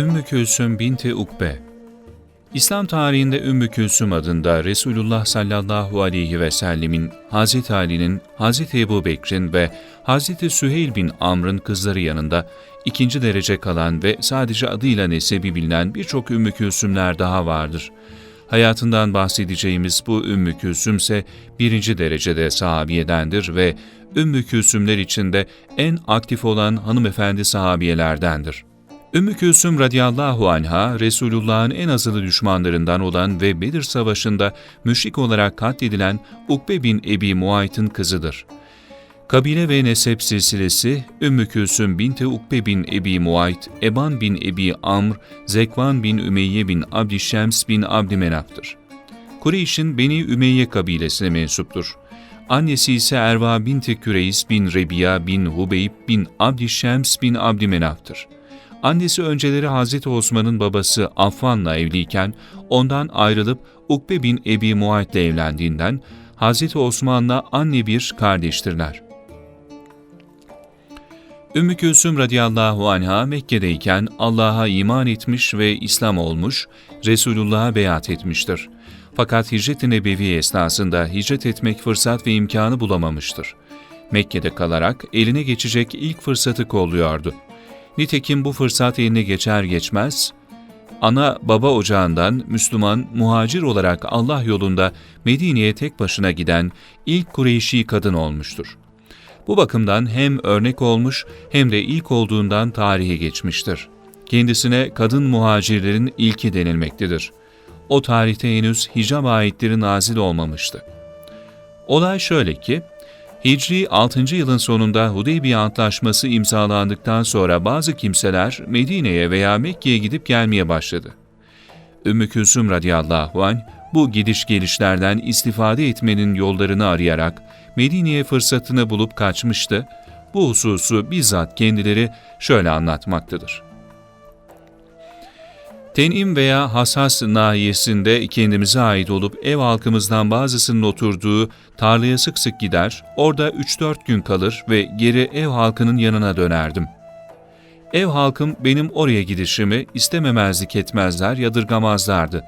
Ümmü Külsüm binti Ukbe İslam tarihinde Ümmü Külsüm adında Resulullah sallallahu aleyhi ve sellemin, Hz. Ali'nin, Hz. Ebu Bekir'in ve Hz. Süheyl bin Amr'ın kızları yanında ikinci derece kalan ve sadece adıyla nesebi bilinen birçok Ümmü Külsümler daha vardır. Hayatından bahsedeceğimiz bu Ümmü Külsüm ise birinci derecede sahabiyedendir ve Ümmü Külsümler içinde en aktif olan hanımefendi sahabiyelerdendir. Ümmü Külsüm radıyallahu anha, Resulullah'ın en azılı düşmanlarından olan ve Bedir Savaşı'nda müşrik olarak katledilen Ukbe bin Ebi Muayt'ın kızıdır. Kabile ve nesep silsilesi Ümmü Külsüm binti Ukbe bin Ebi Muayt, Eban bin Ebi Amr, Zekvan bin Ümeyye bin Abdişems bin Abdümenaf'tır. Kureyş'in Beni Ümeyye kabilesine mensuptur. Annesi ise Erva binti Küreys bin Rebiya bin Hubeyb bin Abdişems bin Abdümenaf'tır. Annesi önceleri Hazreti Osman'ın babası Affan'la evliyken ondan ayrılıp Ukbe bin Ebi Muayt ile evlendiğinden Hazreti Osman'la anne bir kardeştirler. Ümmü Külsüm radıyallahu anha Mekke'deyken Allah'a iman etmiş ve İslam olmuş, Resulullah'a beyat etmiştir. Fakat hicret-i nebevi esnasında hicret etmek fırsat ve imkanı bulamamıştır. Mekke'de kalarak eline geçecek ilk fırsatı kolluyordu. Nitekim bu fırsat eline geçer geçmez, ana baba ocağından Müslüman, muhacir olarak Allah yolunda Medine'ye tek başına giden ilk Kureyşi kadın olmuştur. Bu bakımdan hem örnek olmuş hem de ilk olduğundan tarihe geçmiştir. Kendisine kadın muhacirlerin ilki denilmektedir. O tarihte henüz hicab ayetleri nazil olmamıştı. Olay şöyle ki, Hicri 6. yılın sonunda Hudeybiye Antlaşması imzalandıktan sonra bazı kimseler Medine'ye veya Mekke'ye gidip gelmeye başladı. Ümmü Külsüm radıyallahu anh bu gidiş gelişlerden istifade etmenin yollarını arayarak Medine'ye fırsatını bulup kaçmıştı. Bu hususu bizzat kendileri şöyle anlatmaktadır. Tenim veya Hasas nahiyesinde kendimize ait olup ev halkımızdan bazısının oturduğu tarlaya sık sık gider, orada 3-4 gün kalır ve geri ev halkının yanına dönerdim. Ev halkım benim oraya gidişimi istememezlik etmezler, yadırgamazlardı.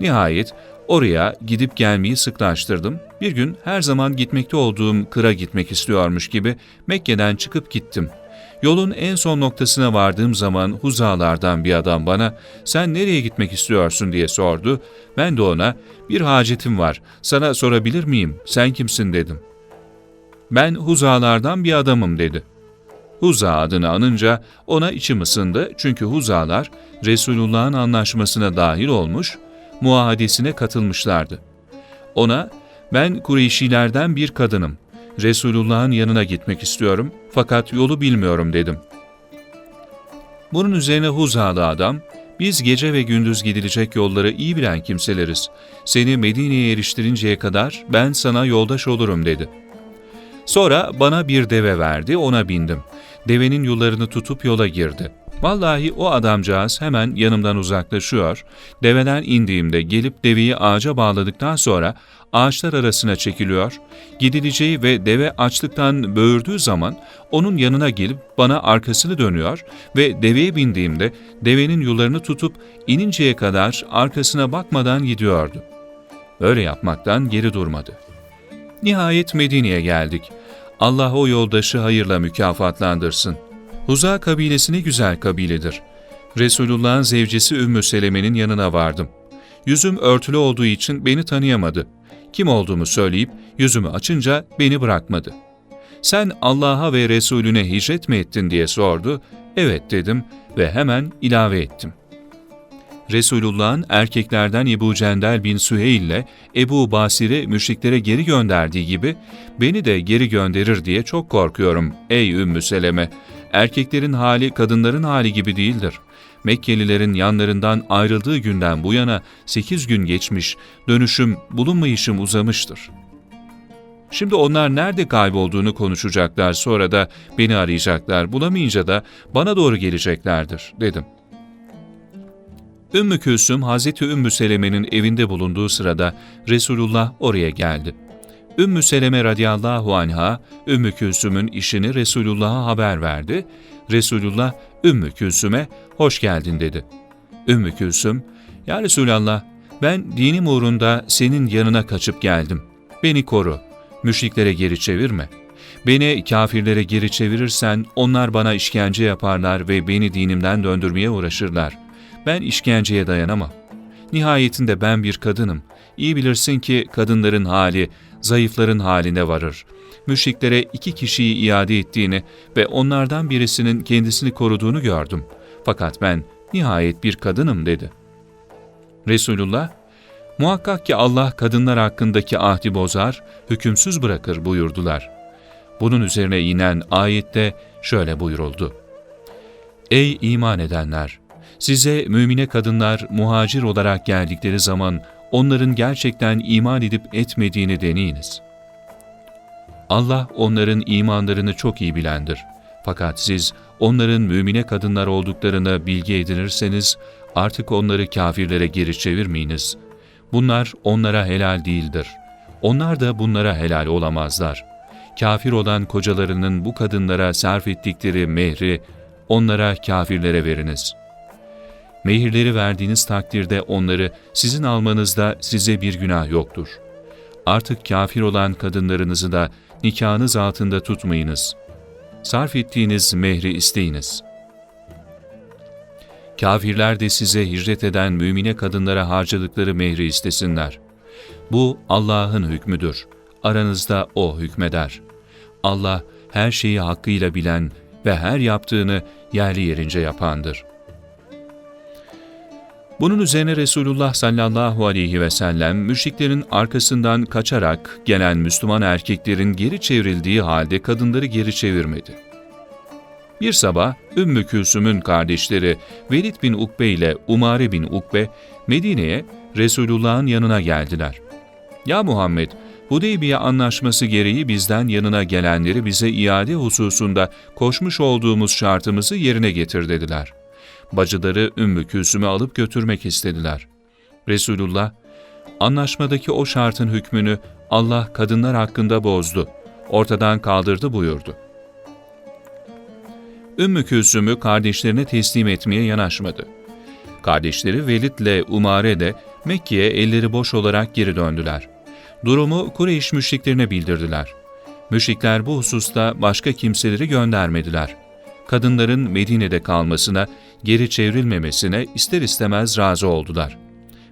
Nihayet oraya gidip gelmeyi sıklaştırdım. Bir gün her zaman gitmekte olduğum kıra gitmek istiyormuş gibi Mekke'den çıkıp gittim.'' Yolun en son noktasına vardığım zaman huzalardan bir adam bana sen nereye gitmek istiyorsun diye sordu. Ben de ona bir hacetim var sana sorabilir miyim sen kimsin dedim. Ben huzalardan bir adamım dedi. Huza adını anınca ona içim ısındı çünkü huzalar Resulullah'ın anlaşmasına dahil olmuş, muahadesine katılmışlardı. Ona ben Kureyşilerden bir kadınım. Resulullah'ın yanına gitmek istiyorum fakat yolu bilmiyorum dedim. Bunun üzerine Huzalı adam, biz gece ve gündüz gidilecek yolları iyi bilen kimseleriz. Seni Medine'ye eriştirinceye kadar ben sana yoldaş olurum dedi. Sonra bana bir deve verdi, ona bindim. Devenin yollarını tutup yola girdi. Vallahi o adamcağız hemen yanımdan uzaklaşıyor. Deveden indiğimde gelip deveyi ağaca bağladıktan sonra ağaçlar arasına çekiliyor. Gidileceği ve deve açlıktan böğürdüğü zaman onun yanına gelip bana arkasını dönüyor ve deveye bindiğimde devenin yularını tutup ininceye kadar arkasına bakmadan gidiyordu. Böyle yapmaktan geri durmadı. Nihayet Medine'ye geldik. Allah o yoldaşı hayırla mükafatlandırsın.'' Huza kabilesi ne güzel kabiledir. Resulullah'ın zevcesi Ümmü Seleme'nin yanına vardım. Yüzüm örtülü olduğu için beni tanıyamadı. Kim olduğumu söyleyip yüzümü açınca beni bırakmadı. Sen Allah'a ve Resulüne hicret mi ettin diye sordu. Evet dedim ve hemen ilave ettim. Resulullah'ın erkeklerden Ebu Cendel bin Süheyl ile Ebu Basir'i müşriklere geri gönderdiği gibi beni de geri gönderir diye çok korkuyorum ey Ümmü Seleme. Erkeklerin hali kadınların hali gibi değildir. Mekkelilerin yanlarından ayrıldığı günden bu yana sekiz gün geçmiş, dönüşüm, bulunmayışım uzamıştır. Şimdi onlar nerede kaybolduğunu konuşacaklar, sonra da beni arayacaklar, bulamayınca da bana doğru geleceklerdir, dedim. Ümmü Külsüm, Hazreti Ümmü Seleme'nin evinde bulunduğu sırada Resulullah oraya geldi. Ümmü Seleme radıyallahu anha, Ümmü Külsüm'ün işini Resulullah'a haber verdi. Resulullah, Ümmü Külsüm'e hoş geldin dedi. Ümmü Külsüm, Ya Resulallah ben dinim uğrunda senin yanına kaçıp geldim. Beni koru, müşriklere geri çevirme. Beni kafirlere geri çevirirsen onlar bana işkence yaparlar ve beni dinimden döndürmeye uğraşırlar. Ben işkenceye dayanamam. Nihayetinde ben bir kadınım. İyi bilirsin ki kadınların hali, zayıfların haline varır. Müşriklere iki kişiyi iade ettiğini ve onlardan birisinin kendisini koruduğunu gördüm. Fakat ben nihayet bir kadınım dedi. Resulullah, muhakkak ki Allah kadınlar hakkındaki ahdi bozar, hükümsüz bırakır buyurdular. Bunun üzerine inen ayette şöyle buyuruldu. Ey iman edenler! Size mümine kadınlar muhacir olarak geldikleri zaman onların gerçekten iman edip etmediğini deneyiniz. Allah onların imanlarını çok iyi bilendir. Fakat siz onların mümine kadınlar olduklarını bilgi edinirseniz artık onları kafirlere geri çevirmeyiniz. Bunlar onlara helal değildir. Onlar da bunlara helal olamazlar. Kafir olan kocalarının bu kadınlara sarf ettikleri mehri onlara kafirlere veriniz.'' Mehirleri verdiğiniz takdirde onları sizin almanızda size bir günah yoktur. Artık kafir olan kadınlarınızı da nikahınız altında tutmayınız. Sarf ettiğiniz mehri isteyiniz. Kafirler de size hicret eden mümine kadınlara harcadıkları mehri istesinler. Bu Allah'ın hükmüdür. Aranızda O hükmeder. Allah her şeyi hakkıyla bilen ve her yaptığını yerli yerince yapandır.'' Bunun üzerine Resulullah sallallahu aleyhi ve sellem müşriklerin arkasından kaçarak gelen Müslüman erkeklerin geri çevrildiği halde kadınları geri çevirmedi. Bir sabah Ümmü Külsüm'ün kardeşleri Velid bin Ukbe ile Umare bin Ukbe Medine'ye Resulullah'ın yanına geldiler. Ya Muhammed, Hudeybiye anlaşması gereği bizden yanına gelenleri bize iade hususunda koşmuş olduğumuz şartımızı yerine getir dediler.'' Bacıları Ümmü Külsüm'ü alıp götürmek istediler. Resulullah, anlaşmadaki o şartın hükmünü Allah kadınlar hakkında bozdu, ortadan kaldırdı buyurdu. Ümmü Külsüm'ü kardeşlerine teslim etmeye yanaşmadı. Kardeşleri Velid ile Umare de Mekke'ye elleri boş olarak geri döndüler. Durumu Kureyş müşriklerine bildirdiler. Müşrikler bu hususta başka kimseleri göndermediler kadınların Medine'de kalmasına, geri çevrilmemesine ister istemez razı oldular.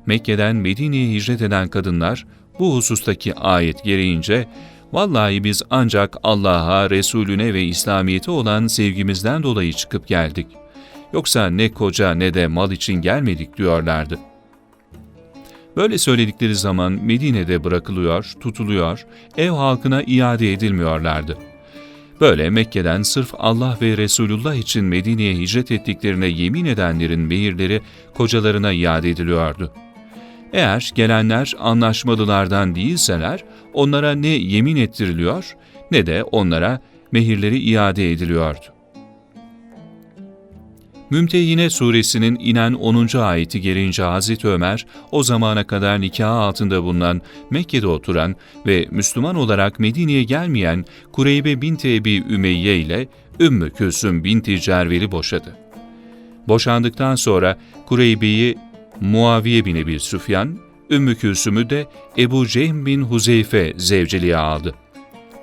Mekke'den Medine'ye hicret eden kadınlar bu husustaki ayet gereğince Vallahi biz ancak Allah'a, Resulüne ve İslamiyet'e olan sevgimizden dolayı çıkıp geldik. Yoksa ne koca ne de mal için gelmedik diyorlardı. Böyle söyledikleri zaman Medine'de bırakılıyor, tutuluyor, ev halkına iade edilmiyorlardı.'' Böyle Mekke'den sırf Allah ve Resulullah için Medine'ye hicret ettiklerine yemin edenlerin mehirleri kocalarına iade ediliyordu. Eğer gelenler anlaşmalılardan değilseler onlara ne yemin ettiriliyor ne de onlara mehirleri iade ediliyordu. Mümtehine suresinin inen 10. ayeti gelince Hazreti Ömer, o zamana kadar nikah altında bulunan, Mekke'de oturan ve Müslüman olarak Medine'ye gelmeyen Kureybe binti Ebi Ümeyye ile Ümmü Külsüm binti Cervel'i boşadı. Boşandıktan sonra Kureybe'yi Muaviye bin Ebi Süfyan, Ümmü Külsüm'ü de Ebu Cehm bin Huzeyfe zevceliğe aldı.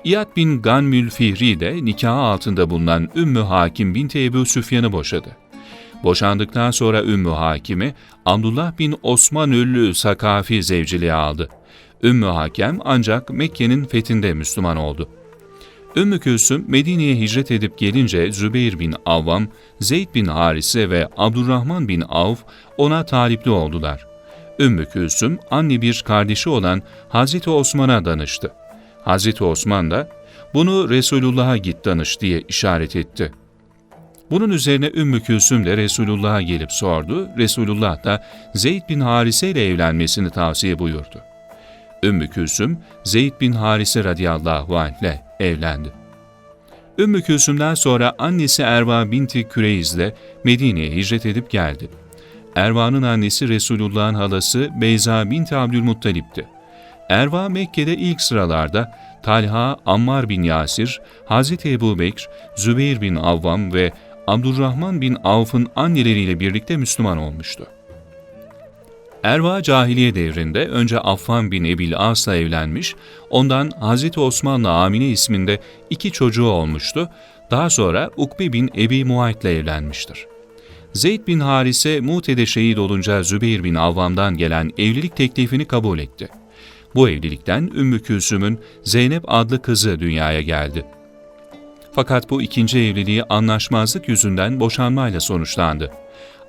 İyad bin Ganmül Fihri de nikahı altında bulunan Ümmü Hakim binti Ebu Süfyan'ı boşadı. Boşandıktan sonra Ümmü Hakim'i Abdullah bin Osmanüllü Sakafi zevciliğe aldı. Ümmü Hakem ancak Mekke'nin fethinde Müslüman oldu. Ümmü Külsüm Medine'ye hicret edip gelince Zübeyir bin Avvam, Zeyd bin Harise ve Abdurrahman bin Avf ona talipli oldular. Ümmü Külsüm anne bir kardeşi olan Hazreti Osman'a danıştı. Hazreti Osman da bunu Resulullah'a git danış diye işaret etti.'' Bunun üzerine Ümmü Külsüm de Resulullah'a gelip sordu. Resulullah da Zeyd bin Harise ile evlenmesini tavsiye buyurdu. Ümmü Külsüm, Zeyd bin Harise radıyallahu anh ile evlendi. Ümmü Külsüm'den sonra annesi Erva binti Küreyz ile Medine'ye hicret edip geldi. Erva'nın annesi Resulullah'ın halası Beyza binti Abdülmuttalip'ti. Erva Mekke'de ilk sıralarda Talha, Ammar bin Yasir, Hazreti Ebu Bekir, Zübeyir bin Avvam ve Abdurrahman bin Avf'ın anneleriyle birlikte Müslüman olmuştu. Erva cahiliye devrinde önce Affan bin Ebil As'la evlenmiş, ondan Hz. Osman'la Amine isminde iki çocuğu olmuştu, daha sonra Ukbe bin Ebi Muayt'le evlenmiştir. Zeyd bin Harise Mute'de şehit olunca Zübeyir bin Avvam'dan gelen evlilik teklifini kabul etti. Bu evlilikten Ümmü Külsüm'ün Zeynep adlı kızı dünyaya geldi. Fakat bu ikinci evliliği anlaşmazlık yüzünden boşanmayla sonuçlandı.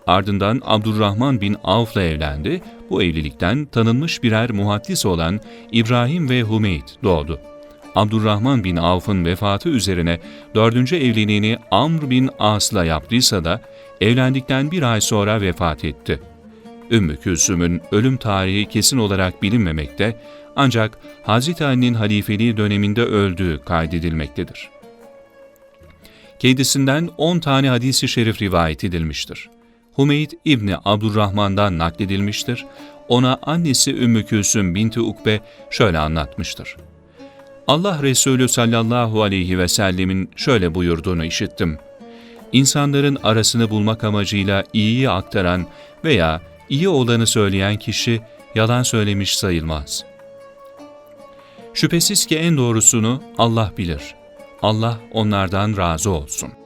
Ardından Abdurrahman bin Avf'la evlendi. Bu evlilikten tanınmış birer muhaddis olan İbrahim ve Hümeyd doğdu. Abdurrahman bin Avf'ın vefatı üzerine dördüncü evliliğini Amr bin As'la yaptıysa da evlendikten bir ay sonra vefat etti. Ümmü Külsüm'ün ölüm tarihi kesin olarak bilinmemekte ancak Hazreti Ali'nin halifeliği döneminde öldüğü kaydedilmektedir. Kendisinden 10 tane hadisi şerif rivayet edilmiştir. Humeyd İbni Abdurrahman'dan nakledilmiştir. Ona annesi Ümmü Külsüm binti Ukbe şöyle anlatmıştır. Allah Resulü sallallahu aleyhi ve sellemin şöyle buyurduğunu işittim. İnsanların arasını bulmak amacıyla iyiyi aktaran veya iyi olanı söyleyen kişi yalan söylemiş sayılmaz. Şüphesiz ki en doğrusunu Allah bilir. Allah onlardan razı olsun.